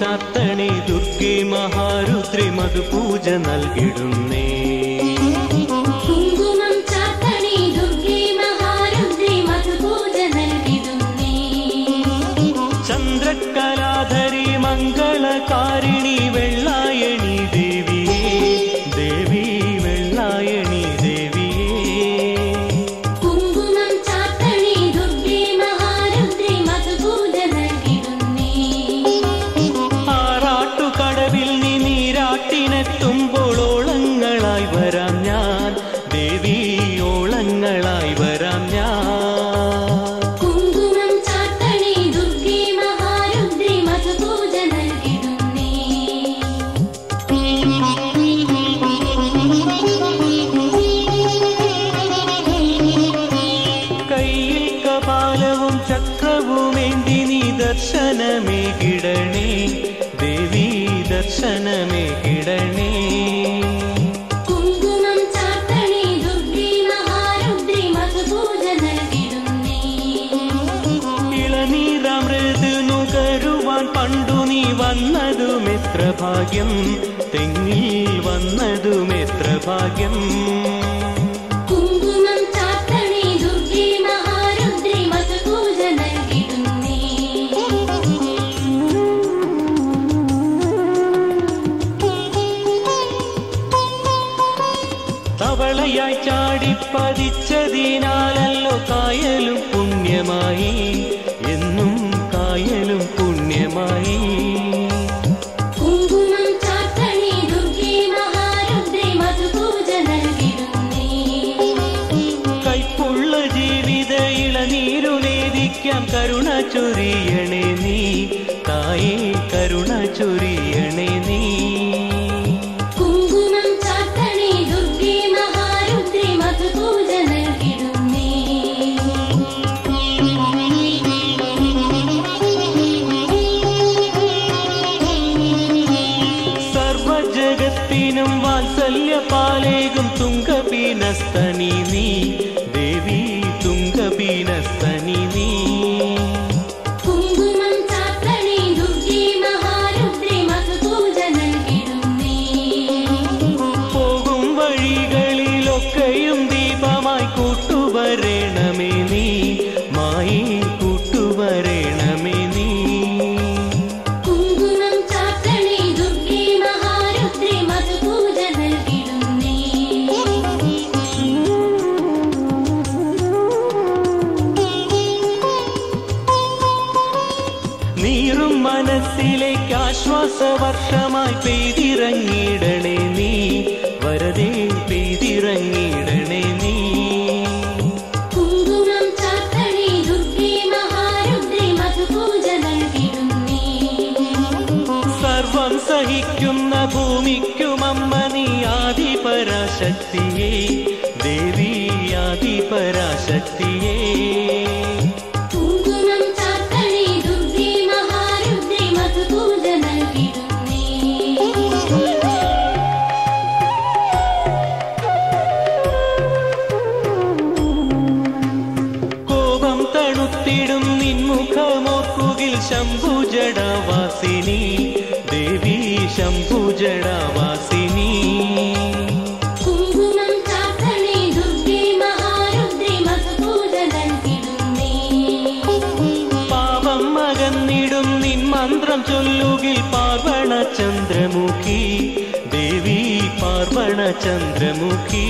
ചാത്തണി ദുർഗി മഹാരുദ്രി മധുപൂജ നൽകിടുന്നേ. നൽകിടുന്നേ വരാം ഞാൻ. ചക്രവുമേന്തി നീ ദർശനമേകിടണേ. ദേവി ദർശനമേകിടണേ. കുങ്കുമം നുകരുവാൻ പണ്ടു നീ വന്നതും എത്ര ഭാഗ്യം? തെങ്ങിൽ വന്നതും എത്ര ഭാഗ്യം? തവളയായി ചാടിപ്പതിച്ചതിനാലല്ലോ കായലും പുണ്യമായി. എന്നും കായലും നൽകിടുന്നേ. കൈപ്പുള്ള ജീവിത ഇളനീരു നേദിക്കാം കരുണ ചൊരിയണേ നീ. തായേ കരുണ ചൊരിയണേ നീ. തുങ്കപീനസ്തനി നീ നീറും ആശ്വാസ വർഷമായി പെയ്തിറങ്ങിയിടണേ നീ. വരതേ പെയ്തിറങ്ങിയിടണേ നീ. സർവം സഹിക്കുന്ന ഭൂമിക്കുമമ്മ നീ ആദിപരാശക്തിയേ. ദേവി ആദിപരാശക്തിയേ. പാപം നിൻ മന്ത്രം ചൊല്ലുകിൽ പാർവണ ചന്ദ്രമുഖി. ദേവി പാർവണ ചന്ദ്രമുഖി.